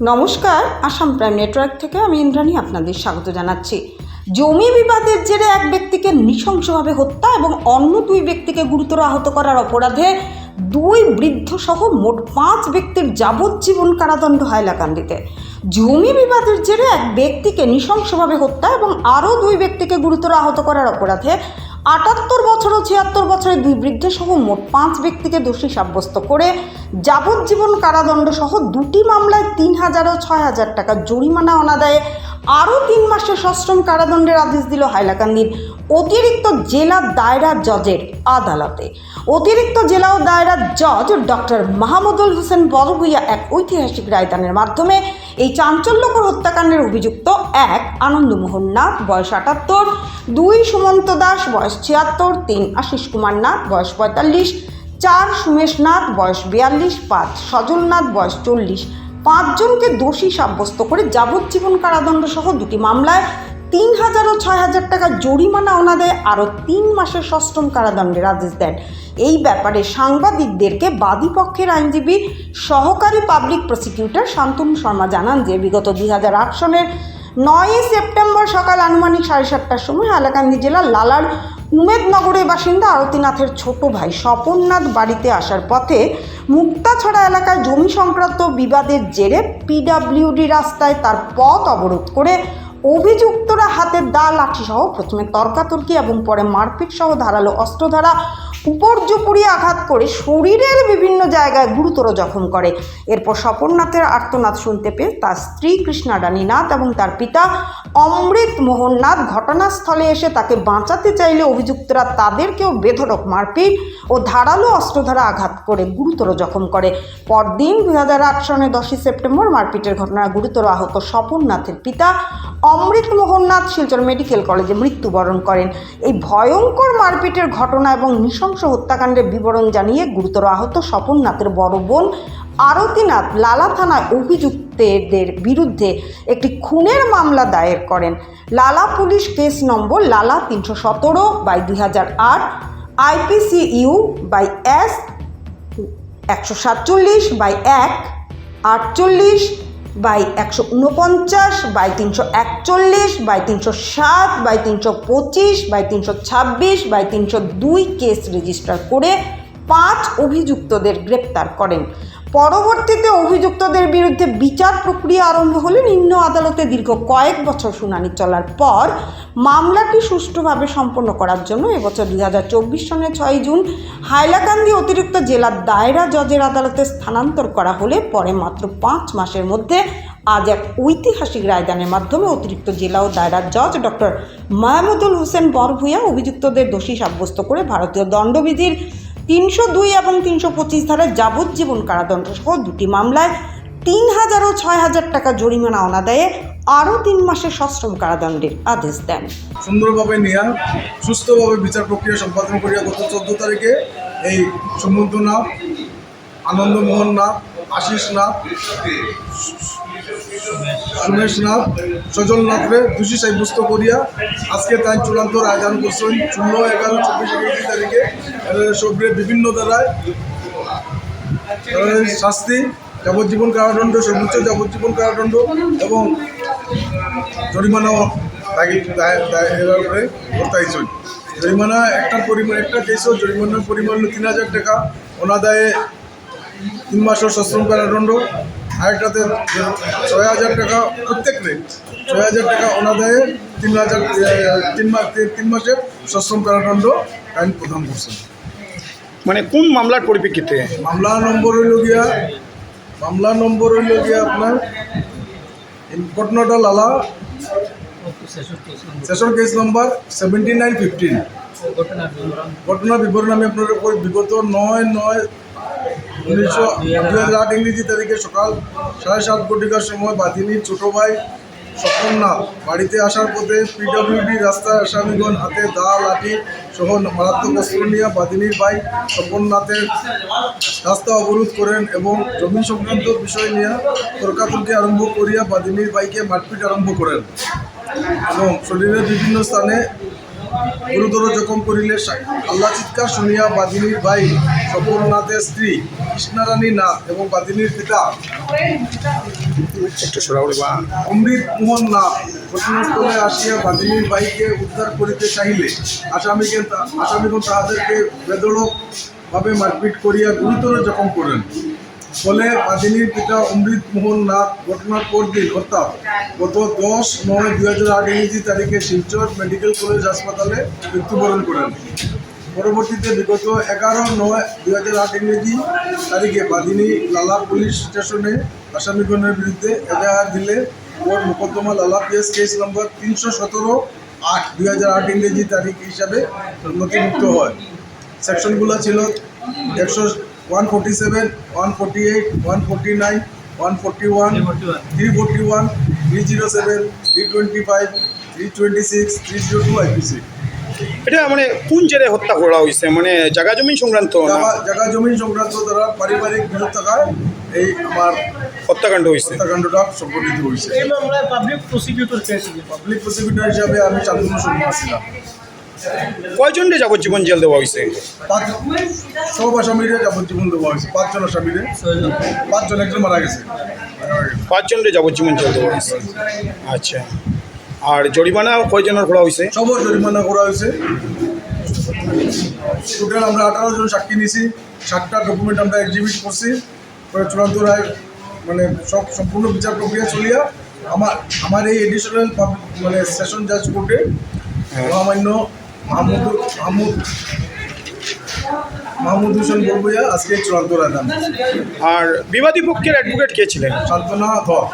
নমস্কার, Assam prime network থেকে আমি ইন্দ্রাণী আপনাদের স্বাগত জানাচ্ছি। জমি বিবাদের জেরে এক ব্যক্তিকে নৃশংসভাবে হত্যা এবং অন্য দুই ব্যক্তিকে গুরুতর আহত করার অপরাধে দুই বৃদ্ধ সহ মোট পাঁচ ব্যক্তির যাবজ্জীবন কারাদণ্ড হাইলাকান্দিতে। জমি বিবাদের জেরে এক ব্যক্তিকে নৃশংসভাবে হত্যা এবং আরও দুই ব্যক্তিকে গুরুতর আহত করার অপরাধে আটাত্তর বছর ও ছিয়াত্তর বছরের দুই বৃদ্ধ সহ মোট পাঁচ ব্যক্তিকে দোষী সাব্যস্ত করে যাবজ্জীবন কারাদণ্ড সহ দুটি মামলায় তিন হাজার ও ছয় হাজার টাকা জরিমানা অনাদায়ে আরও তিন মাসের সশ্রম কারাদণ্ডের আদেশ দিল হাইলাকান্দির অতিরিক্ত জেলা দায়রা জজের আদালতে। অতিরিক্ত জেলা ও দায়রা জজ ডক্টর মাহমুদুল হোসেন বড়ভুইয়া এক ঐতিহাসিক রায়দানের মাধ্যমে এই চাঞ্চল্যকর হত্যাকাণ্ডের অভিযুক্ত এক, আনন্দমোহন নাথ, বয়স আটাত্তর, দুই, সুমন্ত দাস, বয়স ছিয়াত্তর, তিন, আশিস কুমার নাথ, বয়স পঁয়তাল্লিশ, চার, সুমেশ নাথ, বয়স বিয়াল্লিশ, পাঁচ, সজল নাথ, বয়স চল্লিশ। পাঁচজনকে দোষী সাব্যস্ত করে যাবজ্জীবন কারাদণ্ড সহ দুটি মামলায় তিন হাজার ও ছয় হাজার টাকা জরিমানা অনাদায়ে আরও তিন মাসের সশ্রম কারাদণ্ডের আদেশ দেন। এই ব্যাপারে সাংবাদিকদেরকে বাদী পক্ষের আইনজীবী সহকারী পাবলিক প্রসিকিউটর শান্তনু শর্মা জানান যে, বিগত দুই হাজার আট সনের নয়ই সেপ্টেম্বর সকাল আনুমানিক সাড়ে সাতটার সময় হাইলাকান্দি জেলার লালার উমেদনগরের বাসিন্দা আরতিনাথের ছোট ভাই স্বপননাথ বাড়িতে আসার পথে মুক্তাছড়া এলাকায় জমি সংক্রান্ত বিবাদের জেরে পিডাব্লিউডি রাস্তায় তার পথ অবরোধ করে অভিযুক্তরা হাতে দা লাঠি সহ প্রথমে তর্কাতর্কি এবং পরে মারপিট সহ ধারালো অস্ত্র দ্বারা উপর্যুপুরি আঘাত করে শরীরের বিভিন্ন জায়গায় গুরুতর জখম করে। এরপর স্বপননাথের আর্তনাদ শুনতে পেয়ে তার স্ত্রী কৃষ্ণারানী নাথ এবং তার পিতা অমৃত মোহন নাথ ঘটনাস্থলে এসে তাকে বাঁচাতে চাইলে অভিযুক্তরা তাদেরকেও বেধড়ক মারপিট ও ধারালো অস্ত্র দ্বারা আঘাত করে গুরুতর জখম করে। পরদিন দুই হাজার আট সনের দশই সেপ্টেম্বর মারপিটের ঘটনায় গুরুতর আহত স্বপন নাথের পিতা অমৃত মোহননাথ শিলচর মেডিকেল কলেজে মৃত্যুবরণ করেন। এই ভয়ঙ্কর মারপিটের ঘটনা এবং নৃশংস হত্যাকাণ্ডের বিবরণ জানিয়ে গুরুতর আহত স্বপন নাথের বড় বোন আরতিনাথ লালা থানায় অভিযুক্তদের বিরুদ্ধে একটি খুনের মামলা দায়ের করেন। লালা পুলিশ কেস নম্বর লালা তিনশো সতেরো বাই দুই হাজার আট আইপিসি ইউ বাই এস একশো সাতচল্লিশ বাই এক, আটচল্লিশ বাই একশো উনপঞ্চাশ, বাই তিনশো একচল্লিশ, বাই তিনশো সাত বাই তিনশো পঁচিশ, বাই তিনশো ছাব্বিশ, বাই তিনশো দুই কেস রেজিস্টার করে পাঁচ অভিযুক্তদের গ্রেপ্তার করেন। পরবর্তীতে অভিযুক্তদের বিরুদ্ধে বিচার প্রক্রিয়া আরম্ভ হলে নিম্ন আদালতে দীর্ঘ কয়েক বছর শুনানি চলার পর মামলাটি সুষ্ঠুভাবে সম্পন্ন করার জন্য এবছর দুই হাজার চব্বিশ সনের ছয় জুন হাইলাকান্দি অতিরিক্ত জেলার দায়রা জজের আদালতে স্থানান্তর করা হলে পরে মাত্র পাঁচ মাসের মধ্যে আজ এক ঐতিহাসিক রায়দানের মাধ্যমে অতিরিক্ত জেলা ও দায়রার জজ ডক্টর মাহমুদুল হোসেন বরভুইয়া অভিযুক্তদের দোষী সাব্যস্ত করে ভারতীয় দণ্ডবিধির তিনশো দুই এবং তিনশো পঁচিশ ধারায় যাবজ্জীবন কারাদণ্ড সহ দুটি মামলায় তিন হাজার ও ছয় হাজার টাকা জরিমানা অনাদায়ে আরও তিন মাসের সশ্রম কারাদণ্ডের আদেশ দেন। সুন্দরভাবে নিয়া, সুস্থভাবে বিচার প্রক্রিয়া সম্পাদন করিয়া গত চোদ্দ তারিখে এই সুমন্ত নাথ, আনন্দমোহন নাথ, আশিস নাথ সুমেশ নাথ সজল নাথরে, দোষী সাব্যস্ত করিয়া আজকে তাই চূড়ান্ত রায়দান করছেন। শূন্য এগারো, চব্বিশ তারিখে সবরে বিভিন্ন দ্বারায় শাস্তি, যাবজ্জীবন কারাদণ্ড, সর্বোচ্চ যাবজ্জীবন কারাদণ্ড এবং জরিমানাও দাগি এবার করে বর্তাইছেন জরিমানা একটা পরিমাণ একটা কেসও জরিমানার পরিমাণ তিন হাজার টাকা। অনাদায়ে তিন মাসের সশ্রম কারাদণ্ড। আরেকটাতে ছয় হাজার টাকা প্রত্যেক রেট ছয় হাজার টাকা অনাদায়ে তিন হাজার তিন মাস তিন মাসের সশ্রম কারাদণ্ড আইন প্রদান করছেন মানে কোন মামলার পরিপ্রেক্ষিতে? মামলা নম্বর হইল গিয়া মামলা নম্বর হইল গিয়া আপনার ঘটনাটা লালা। Session case number seventy nine fifteen ঘটনা বিবরণ আমি আপনাদের কই বিগত নয় নয় উনিশশো ইংরেজি তারিখে সকাল সাড়ে সাত ঘটিকার সময় বাদিনীর ছোট ভাই স্বপননাথ বাড়িতে আসার পথে পিডব্লিউডি রাস্তায় আসামিগণ হাতে দা, লাঠি সহ মারাত্মক অস্ত্র নিয়ে বাদিনীর ভাই স্বপননাথের রাস্তা অবরোধ করেন এবং জমি সংক্রান্ত বিষয় নিয়ে তর্কাতর্কি আরম্ভ করিয়া বাদিনীর ভাইকে মারপিট আরম্ভ করেন। এবং শরীরের বিভিন্ন স্থানে গুরুতর জখম করিলে আল্লাহ চিৎকার শুনিয়া বাদিনীর ভাই সফলনাথের স্ত্রী কৃষ্ণারানী নাথ এবং বাদিনীর পিতা অমৃত মোহন নাথ ঘটনাস্থলে আসিয়া বাদিনীর ভাইকে উদ্ধার করিতে চাহিলে আসামিকে আসামিগণ তাহাদেরকে বেদড়কভাবে মারপিট করিয়া গুরুতর জখম করেন। ফলে বাদিনীর পিতা অমৃত মোহন নাথ ঘটনার পরদিন অর্থাৎ গত দশ নয় দুই হাজার আট ইংরেজি তারিখে শিলচর মেডিকেল কলেজ হাসপাতালে মৃত্যুবরণ করেন। পরবর্তীতে বিগত এগারো নয় দুই হাজার আট ইংরেজি তারিখে বাদিনী লালা পুলিশ স্টেশনে আসামিগণের বিরুদ্ধে এজাহার দিলে ওর মোকদ্দমা লালা পিএস কেস নম্বর তিনশো সতেরো আট দুই হাজার আট ইংরেজি তারিখ হিসাবে নথিভুক্ত হয়। সেকশনগুলো ছিল একশো one forty seven one forty eight one forty nine one forty one three forty one three zero seven three twenty five three twenty six three zero two IPC এটা মানে কোন জেরে হত্যা করা হয়েছে? মানে জায়গা জমি সংক্রান্ত না? জায়গা জায়গা জমি সংক্রান্ত দ্বারা পারিবারিক বিরোধ এই আমার হত্যাকাণ্ড হয়েছে। হত্যাকাণ্ডটা সংঘটিত হয়েছে। এই মামলায় পাবলিক প্রসিকিউটর কে পাবলিক প্রসিকিউটর হিসাবে আমি চান্দন শর্মা ছিলাম কয়জন রে যাবজ্জীবন জেল দেওয়া হয়েছে পাঁচ সব আসামিরে যাবজ্জীবন দেওয়া হয়েছে পাঁচজন আসামিরে ছয়জন পাঁচজন একজন মারা গেছে। পাঁচজন রে যাবজ্জীবন জেল দেওয়া হয়েছে আচ্ছা। আর জরিমানা কয়জনের করা হয়েছে সবর জরিমানা করা হয়েছে টোটাল আমরা আঠারো জন সাক্ষী নিয়েছি। সাতটা ডকুমেন্ট আমরা এক্সিবিট করছি। পরে চূড়ান্ত রায় মানে সব সম্পূর্ণ বিচার প্রক্রিয়া চলিয়া আমার আমার এই এডিশনাল মানে সেশন জাজ কোর্টে মহামান্য মাহমুদ মাহমুদ মাহমুদ হোসেন বরবইয়া আজকে চূড়ান্ত রায় আর বিবাদী পক্ষের অ্যাডভোকেট কে ছিলেন? সান্ত্বনা ধর